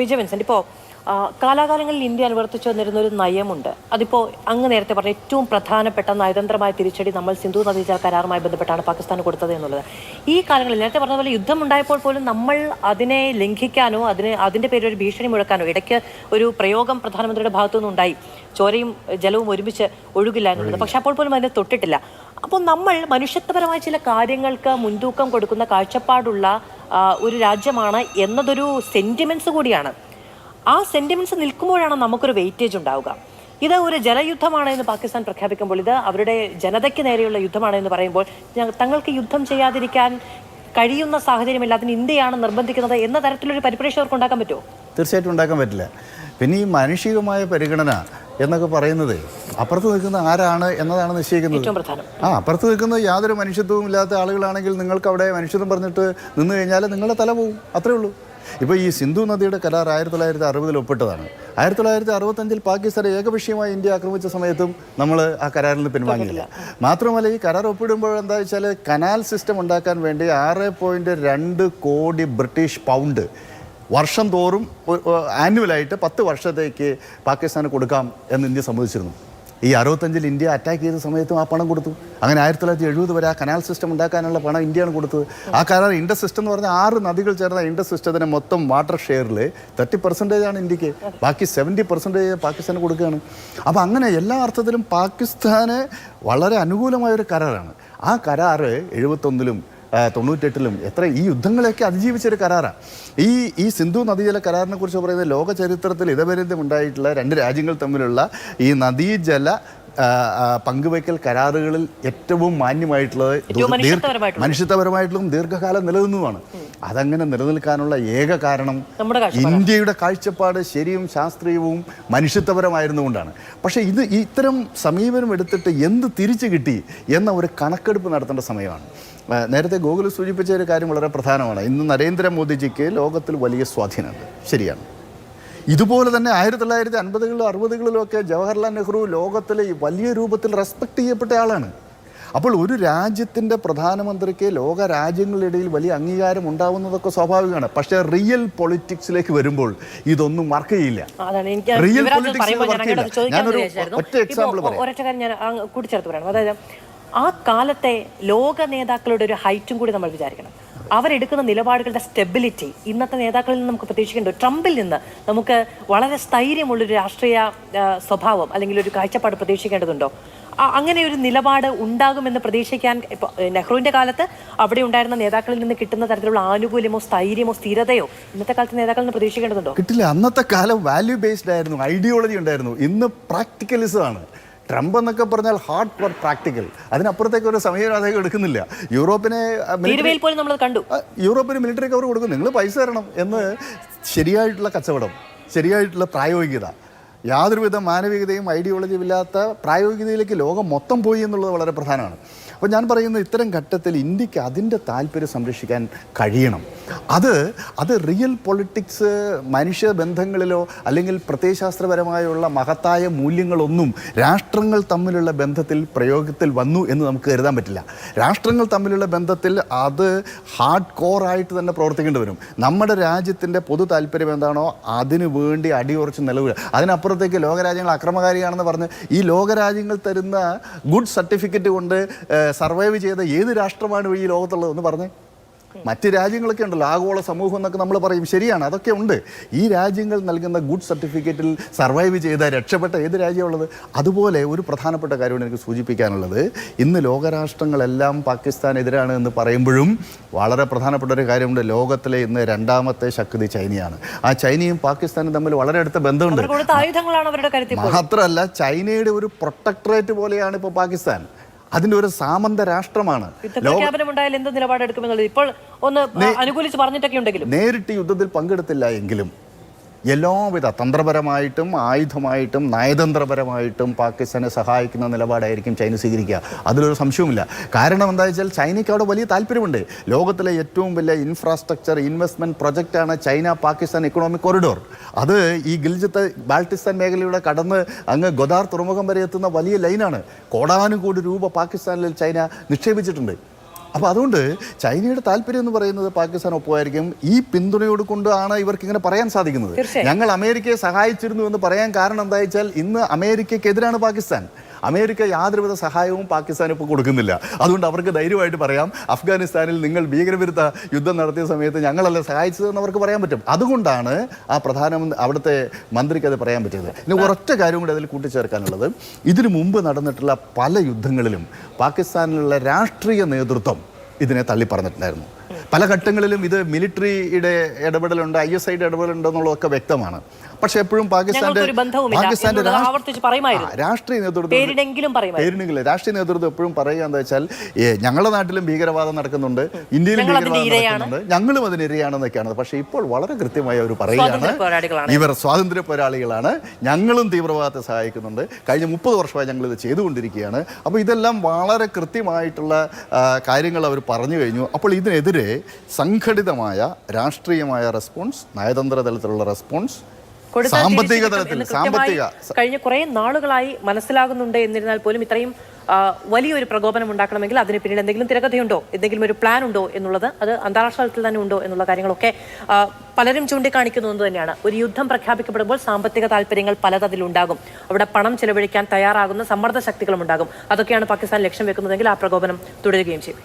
P J Vincent. ഇപ്പോൾ കാലാകാലങ്ങളിൽ India അനുവർത്തിച്ചു വന്നിരുന്ന ഒരു നയമുണ്ട്. അതിപ്പോൾ അങ്ങ് നേരത്തെ പറഞ്ഞ ഏറ്റവും പ്രധാനപ്പെട്ട നയതന്ത്രമായ തിരിച്ചടി നമ്മൾ സിന്ധു നദീജല കരാറുമായി ബന്ധപ്പെട്ടാണ് പാകിസ്ഥാന് കൊടുത്തത് എന്നുള്ളത്. ഈ കാലങ്ങളിൽ നേരത്തെ പറഞ്ഞ പോലെ യുദ്ധം ഉണ്ടായപ്പോൾ പോലും നമ്മൾ അതിനെ ലംഘിക്കാനോ അതിന് അതിന്റെ പേരിൽ ഒരു ഭീഷണി മുഴക്കാനോ ഇടയ്ക്ക് ഒരു പ്രയോഗം പ്രധാനമന്ത്രിയുടെ ഭാഗത്തു നിന്നുണ്ടായി ചോരയും ജലവും ഒരുമിച്ച് ഒഴുകില്ല. എന്നുള്ളത് പക്ഷെ അപ്പോൾ പോലും അതിനെ തൊട്ടിട്ടില്ല. അപ്പോൾ നമ്മൾ മനുഷ്യത്വപരമായ ചില കാര്യങ്ങൾക്ക് മുൻതൂക്കം കൊടുക്കുന്ന കാഴ്ചപ്പാടുള്ള ഒരു രാജ്യമാണ് എന്നതൊരു സെന്റിമെന്റ്സ് കൂടിയാണ്. ആ സെന്റിമെന്റ്സ് നിൽക്കുമ്പോഴാണ് നമുക്കൊരു വെയിറ്റേജ് ഉണ്ടാവുക. ഇത് ഒരു ജലയുദ്ധമാണ് എന്ന് പാകിസ്ഥാൻ പ്രഖ്യാപിക്കുമ്പോൾ ഇത് അവരുടെ ജനതയ്ക്ക് നേരെയുള്ള യുദ്ധമാണ് എന്ന് പറയുമ്പോൾ തങ്ങൾക്ക് യുദ്ധം ചെയ്യാതിരിക്കാൻ കഴിയുന്ന സാഹചര്യമില്ല അതിന് ഇന്ത്യയാണ് നിർബന്ധിക്കുന്നത് എന്ന തരത്തിലൊരു പരിപ്രേക്ഷ അവർക്ക് ഉണ്ടാക്കാൻ പറ്റുമോ? തീർച്ചയായിട്ടും ഉണ്ടാക്കാൻ പറ്റില്ല. പിന്നെ ഈ മാനുഷികമായ പരിഗണന എന്നൊക്കെ പറയുന്നത്. അപ്പുറത്ത് നിൽക്കുന്ന ആരാണ് എന്നതാണ് നിശ്ചയിക്കുന്നത്. ആ അപ്പുറത്ത് നിൽക്കുന്ന യാതൊരു മനുഷ്യത്വവും ഇല്ലാത്ത ആളുകളാണെങ്കിൽ നിങ്ങൾക്ക് അവിടെ മനുഷ്യത്വം പറഞ്ഞിട്ട് നിന്ന് കഴിഞ്ഞാൽ നിങ്ങളുടെ തല പോവും. അത്രേ ഉള്ളൂ. ഇപ്പോൾ ഈ സിന്ധു നദിയുടെ കരാർ ആയിരത്തി തൊള്ളായിരത്തി അറുപതിൽ ഒപ്പിട്ടതാണ്. ആയിരത്തി തൊള്ളായിരത്തി അറുപത്തഞ്ചിൽ പാകിസ്ഥാനെ ഏകപക്ഷീയമായി ഇന്ത്യ ആക്രമിച്ച സമയത്തും നമ്മൾ ആ കരാറിൽ നിന്ന് പിൻവാങ്ങിയില്ല. മാത്രമല്ല ഈ കരാർ ഒപ്പിടുമ്പോൾ എന്താ വെച്ചാൽ കനാൽ സിസ്റ്റം ഉണ്ടാക്കാൻ വേണ്ടി ആറ് പോയിന്റ് രണ്ട് കോടി ബ്രിട്ടീഷ് പൗണ്ട് വർഷം തോറും ആനുവലായിട്ട് പത്ത് വർഷത്തേക്ക് പാകിസ്ഥാന് കൊടുക്കാം എന്ന് ഇന്ത്യ സമ്മതിച്ചിരുന്നു. ഈ അറുപത്തഞ്ചിൽ ഇന്ത്യ അറ്റാക്ക് ചെയ്ത സമയത്തും ആ പണം കൊടുത്തു. അങ്ങനെ ആയിരത്തി തൊള്ളായിരത്തി എഴുപത് വരെ ആ കനാൽ സിസ്റ്റം ഉണ്ടാക്കാനുള്ള പണം ഇന്ത്യയാണ് കൊടുത്തത്. ആ കാരണം ഇൻഡസ് സിസ്റ്റം എന്ന് പറഞ്ഞാൽ ആറ് നദികൾ ചേർന്ന ഇൻഡസ് സിസ്റ്റത്തിന് മൊത്തം വാട്ടർ ഷെയറിൽ തേർട്ടി പെർസെന്റേജ് ആണ് ഇന്ത്യയ്ക്ക്. ബാക്കി സെവന്റി പെർസെന്റേജ് പാകിസ്ഥാന് കൊടുക്കുകയാണ്. അപ്പോൾ അങ്ങനെ എല്ലാ അർത്ഥത്തിലും പാകിസ്ഥാന് വളരെ അനുകൂലമായ ഒരു കരാറാണ്. ആ കരാറ് എഴുപത്തൊന്നിലും തൊണ്ണൂറ്റെട്ടിലും. എത്ര ഈ യുദ്ധങ്ങളെയൊക്കെ അതിജീവിച്ചൊരു കരാറാണ് ഈ ഈ സിന്ധു നദീജല കരാറിനെ കുറിച്ച് പറയുന്നത് ലോക ചരിത്രത്തിൽ ഇതപര്യന്തം ഉണ്ടായിട്ടുള്ള രണ്ട് രാജ്യങ്ങൾ തമ്മിലുള്ള ഈ നദീജല പങ്കുവയ്ക്കൽ കരാറുകളിൽ ഏറ്റവും മാന്യമായിട്ടുള്ളത് മനുഷ്യത്വപരമായിട്ടുള്ളത്. ദീർഘകാലം നിലനിന്നുമാണ് അതങ്ങനെ നിലനിൽക്കാനുള്ള ഏക കാരണം ഇന്ത്യയുടെ കാഴ്ചപ്പാട് ശരിയും ശാസ്ത്രീയവും മനുഷ്യത്വപരമായിരുന്നുകൊണ്ടാണ്. പക്ഷേ ഇത് ഇത്തരം സമീപനം എടുത്തിട്ട് എന്ത് തിരിച്ചു കിട്ടി എന്ന ഒരു കണക്കെടുപ്പ് നടത്തേണ്ട സമയമാണ്. നേരത്തെ ഗൂഗിൾ സൂചിപ്പിച്ച ഒരു കാര്യം വളരെ പ്രധാനമാണ്. ഇന്ന് നരേന്ദ്രമോദിജിക്ക് ലോകത്തിൽ വലിയ സ്വാധീനമുണ്ട്. ശരിയാണ്. ഇതുപോലെ തന്നെ ആയിരത്തി തൊള്ളായിരത്തി അൻപതുകളിലും അറുപതുകളിലും ഒക്കെ ജവഹർലാൽ നെഹ്റു ലോകത്തിലെ വലിയ രൂപത്തിൽ റെസ്പെക്ട് ചെയ്യപ്പെട്ട ആളാണ്. അപ്പോൾ ഒരു രാജ്യത്തിന്റെ പ്രധാനമന്ത്രിക്ക് ലോക രാജ്യങ്ങളിടയിൽ വലിയ അംഗീകാരം ഉണ്ടാവുന്നതൊക്കെ സ്വാഭാവികമാണ്. പക്ഷേ റിയൽ പൊളിറ്റിക്സിലേക്ക് വരുമ്പോൾ ഇതൊന്നും വർക്ക് ചെയ്യില്ല. റിയൽ പൊളിറ്റിക്സ് ഞാനൊരു. ഒറ്റ എക്സാമ്പിൾ പറയാം. ആ കാലത്തെ ലോക നേതാക്കളുടെ ഒരു ഹൈറ്റും കൂടി നമ്മൾ വിചാരിക്കണം. അവരെടുക്കുന്ന നിലപാടുകളുടെ സ്റ്റെബിലിറ്റി ഇന്നത്തെ നേതാക്കളിൽ നിന്ന് നമുക്ക് പ്രതീക്ഷിക്കേണ്ടത് ട്രംപിൽ നിന്ന് നമുക്ക് വളരെ സ്ഥൈര്യമുള്ളൊരു രാഷ്ട്രീയ സ്വഭാവം അല്ലെങ്കിൽ ഒരു കാഴ്ചപ്പാട് പ്രതീക്ഷിക്കേണ്ടതുണ്ടോ? അങ്ങനെ ഒരു നിലപാട് ഉണ്ടാകുമെന്ന് പ്രതീക്ഷിക്കാൻ ഇപ്പോൾ നെഹ്റുവിന്റെ കാലത്ത് അവിടെ ഉണ്ടായിരുന്ന നേതാക്കളിൽ നിന്ന് കിട്ടുന്ന തരത്തിലുള്ള ആനുകൂല്യമോ സ്ഥൈര്യമോ സ്ഥിരതയോ ഇന്നത്തെ കാലത്ത് നേതാക്കളിൽ നിന്ന് പ്രതീക്ഷിക്കേണ്ടതുണ്ടോ? കിട്ടില്ല. അന്നത്തെ കാലം വാല്യൂ ബേസ്ഡ് ആയിരുന്നു ഐഡിയോളജി ഉണ്ടായിരുന്നു. ഇന്ന് പ്രാക്ടിക്കലിസം ആണ്. ട്രംപ് എന്നൊക്കെ പറഞ്ഞാൽ ഹാർഡ് വർക്ക് പ്രാക്ടിക്കൽ. അതിനപ്പുറത്തേക്ക് ഒരു സമയം അദ്ദേഹം എടുക്കുന്നില്ല. യൂറോപ്പിനെ കണ്ടു. യൂറോപ്പിന് മിലിറ്ററി കവർ കൊടുക്കും. നിങ്ങൾ പൈസ തരണം എന്ന് ശരിയായിട്ടുള്ള കച്ചവടം ശരിയായിട്ടുള്ള പ്രായോഗികത യാതൊരുവിധ മാനവികതയും ഐഡിയോളജിയും ഇല്ലാത്ത പ്രായോഗികതയിലേക്ക് ലോകം മൊത്തം പോയി എന്നുള്ളത് വളരെ പ്രധാനമാണ്. അപ്പോൾ ഞാൻ പറയുന്ന ഇത്തരം ഘട്ടത്തിൽ ഇന്ത്യയ്ക്ക് അതിന്റെ താല്പര്യം സംരക്ഷിക്കാൻ കഴിയണം. അത് അത് റിയൽ പൊളിറ്റിക്സ് മനുഷ്യ ബന്ധങ്ങളിലോ അല്ലെങ്കിൽ പ്രത്യയശാസ്ത്രപരമായുള്ള മഹത്തായ മൂല്യങ്ങളൊന്നും രാഷ്ട്രങ്ങൾ തമ്മിലുള്ള ബന്ധത്തിൽ പ്രയോഗത്തിൽ വന്നു എന്ന് നമുക്ക് കരുതാൻ പറ്റില്ല. രാഷ്ട്രങ്ങൾ തമ്മിലുള്ള ബന്ധത്തിൽ അത് ഹാർഡ് കോറായിട്ട് തന്നെ പ്രവർത്തിക്കേണ്ടി വരും. നമ്മുടെ രാജ്യത്തിന്റെ പൊതു താല്പര്യം എന്താണോ അതിനു വേണ്ടി അടിയുറച്ച് നിലവിൽ അതിനപ്പുറത്തേക്ക് ലോകരാജ്യങ്ങൾ അക്രമകാരിയാണെന്ന് പറഞ്ഞ് ഈ ലോകരാജ്യങ്ങൾ തരുന്ന ഗുഡ് സർട്ടിഫിക്കറ്റ് കൊണ്ട് സർവൈവ് ചെയ്ത ഏത് രാഷ്ട്രമാണ് ഈ ലോകത്തുള്ളത് എന്ന് പറഞ്ഞേ? മറ്റ് രാജ്യങ്ങളൊക്കെ ഉണ്ടല്ലോ ആഗോള സമൂഹം എന്നൊക്കെ നമ്മൾ പറയും. ശരിയാണ് അതൊക്കെ ഉണ്ട്. ഈ രാജ്യങ്ങൾ നൽകുന്ന ഗുഡ് സർട്ടിഫിക്കറ്റിൽ സർവൈവ് ചെയ്ത രക്ഷപ്പെട്ട ഏത് രാജ്യമുള്ളത് അതുപോലെ ഒരു പ്രധാനപ്പെട്ട കാര്യമാണ് എനിക്ക് സൂചിപ്പിക്കാനുള്ളത്. ഇന്ന് ലോകരാഷ്ട്രങ്ങളെല്ലാം പാകിസ്ഥാൻ പാകിസ്ഥാനെതിരാണ് എന്ന് പറയുമ്പോഴും വളരെ പ്രധാനപ്പെട്ട ഒരു കാര്യമുണ്ട്. ലോകത്തിലെ ഇന്ന് രണ്ടാമത്തെ ശക്തി ചൈനയാണ്. ആ ചൈനയും പാകിസ്ഥാനും തമ്മിൽ വളരെ അടുത്ത ബന്ധമുണ്ട്. മാത്രമല്ല ചൈനയുടെ ഒരു പ്രൊട്ടക്ടറേറ്റ് പോലെയാണ് ഇപ്പോൾ പാകിസ്ഥാൻ. അതിന്റെ ഒരു സാമന്ത രാഷ്ട്രമാണ്. എന്ത് നിലപാടെടുക്കുമെന്നുള്ളത്? ഇപ്പോൾ ഒന്ന് അനുകൂലിച്ച് പറഞ്ഞിട്ടൊക്കെ ഉണ്ടെങ്കിലും. നേരിട്ട് യുദ്ധത്തിൽ പങ്കെടുത്തില്ല എങ്കിലും എല്ലാവിധ തന്ത്രപരമായിട്ടും ആയുധമായിട്ടും നയതന്ത്രപരമായിട്ടും പാകിസ്ഥാനെ സഹായിക്കുന്ന നിലപാടായിരിക്കും ചൈന സ്വീകരിക്കുക. അതിലൊരു സംശയവുമില്ല. കാരണം എന്താ വെച്ചാൽ ചൈനയ്ക്ക് അവിടെ വലിയ താല്പര്യമുണ്ട്. ലോകത്തിലെ ഏറ്റവും വലിയ ഇൻഫ്രാസ്ട്രക്ചർ ഇൻവെസ്റ്റ്മെന്റ് പ്രൊജക്റ്റാണ് ചൈന പാകിസ്ഥാൻ ഇക്കണോമിക് കോറിഡോർ അത് ഈ ഗിൽജിത്ത് ബാൾട്ടിസ്ഥാൻ മേഖലയിലൂടെ കടന്ന് അങ്ങ് ഗൊദാർ തുറമുഖം വരെ എത്തുന്ന വലിയ ലൈനാണ് കോടാനുകോടി രൂപ പാകിസ്ഥാനിൽ ചൈന നിക്ഷേപിച്ചിട്ടുണ്ട്. അപ്പോൾ അതുകൊണ്ട് ചൈനയുടെ താല്പര്യം എന്ന് പറയുന്നത് പാകിസ്ഥാൻ ഒപ്പമായിരിക്കും. ഈ പിന്തുണയോട് കൊണ്ടാണ് ഇവർക്ക് ഇങ്ങനെ പറയാൻ സാധിക്കുന്നത്. ഞങ്ങൾ അമേരിക്കയെ സഹായിച്ചിരുന്നു എന്ന് പറയാൻ കാരണം എന്താ വെച്ചാൽ ഇന്ന് അമേരിക്കയ്ക്കെതിരാണ് പാകിസ്ഥാൻ. അമേരിക്ക യാതൊരുവിധ സഹായവും പാകിസ്ഥാൻ ഇപ്പോൾ കൊടുക്കുന്നില്ല. അതുകൊണ്ട് അവർക്ക് ധൈര്യമായിട്ട് പറയാം. അഫ്ഗാനിസ്ഥാനിൽ നിങ്ങൾ ഭീകരവിരുദ്ധ യുദ്ധം നടത്തിയ സമയത്ത് ഞങ്ങളല്ല സഹായിച്ചതെന്ന് അവർക്ക് പറയാൻ പറ്റും. അതുകൊണ്ടാണ് ആ പ്രധാനമന്ത്രി അവിടുത്തെ മന്ത്രിക്ക് അത് പറയാൻ പറ്റിയത്. ഇനി ഒരൊറ്റ കാര്യം കൂടി അതിൽ കൂട്ടിച്ചേർക്കാനുള്ളത്. ഇതിനു മുമ്പ് നടന്നിട്ടുള്ള പല യുദ്ധങ്ങളിലും പാകിസ്ഥാനിലുള്ള രാഷ്ട്രീയ നേതൃത്വം ഇതിനെ തള്ളി പറഞ്ഞിട്ടുണ്ടായിരുന്നു പല ഘട്ടങ്ങളിലും ഇത് മിലിറ്ററിയുടെ ഇടപെടലുണ്ട് ഐ എസ് ഐയുടെ ഇടപെടലുണ്ടെന്നുള്ളതൊക്കെ വ്യക്തമാണ്. പക്ഷെ എപ്പോഴും പാകിസ്ഥാന്റെ പാകിസ്ഥാന്റെ രാഷ്ട്രീയ നേതൃത്വം പേരിനെങ്കിലും രാഷ്ട്രീയ നേതൃത്വം എപ്പോഴും പറയുക എന്താ വെച്ചാൽ ഞങ്ങളുടെ നാട്ടിലും ഭീകരവാദം നടക്കുന്നുണ്ട് ഇന്ത്യയിലും ഭീകരവാദം നടക്കുന്നുണ്ട്. ഞങ്ങളും അതിന് പക്ഷെ പക്ഷേ ഇപ്പോൾ വളരെ കൃത്യമായി അവർ പറയുകയാണ്. ഇവർ സ്വാതന്ത്ര്യ പോരാളികളാണ്. ഞങ്ങളും തീവ്രവാദത്തെ സഹായിക്കുന്നുണ്ട്. കഴിഞ്ഞ മുപ്പത് വർഷമായി ഞങ്ങൾ ഇത് ചെയ്തുകൊണ്ടിരിക്കുകയാണ്. അപ്പോൾ ഇതെല്ലാം വളരെ കൃത്യമായിട്ടുള്ള കാര്യങ്ങൾ അവർ പറഞ്ഞു കഴിഞ്ഞു. അപ്പോൾ ഇതിനെതിരെ സംഘടിതമായ രാഷ്ട്രീയമായ റെസ്പോൺസ് നയതന്ത്ര തലത്തിലുള്ള റെസ്പോൺസ് സാമ്പത്തിക തലത്തിൽ സാമ്പത്തിക കഴിഞ്ഞ കുറെ നാളുകളായി മനസ്സിലാകുന്നുണ്ട് എന്നിരുന്നാൽ പോലും ഇത്രയും വലിയൊരു പ്രകോപനം ഉണ്ടാക്കണമെങ്കിൽ അതിന് പിന്നിൽ എന്തെങ്കിലും തിരക്കഥയുണ്ടോ? എന്തെങ്കിലും ഒരു പ്ലാൻ ഉണ്ടോ എന്നുള്ളത് അത് അന്താരാഷ്ട്ര തലത്തിൽ തന്നെ ഉണ്ടോ എന്നുള്ള കാര്യങ്ങളൊക്കെ പലരും ചൂണ്ടിക്കാണിക്കുന്നത് തന്നെയാണ്. ഒരു യുദ്ധം പ്രഖ്യാപിക്കപ്പെടുമ്പോൾ സാമ്പത്തിക താല്പര്യങ്ങൾ പലതതിലുണ്ടാകും. അവിടെ പണം ചെലവഴിക്കാൻ തയ്യാറാകുന്ന സമ്മർദ്ദ ശക്തികളും ഉണ്ടാകും അതൊക്കെയാണ് പാകിസ്ഥാൻ ലക്ഷ്യം വെക്കുന്നതെങ്കിൽ ആ പ്രകോപനം തുടരുകയും ചെയ്യും.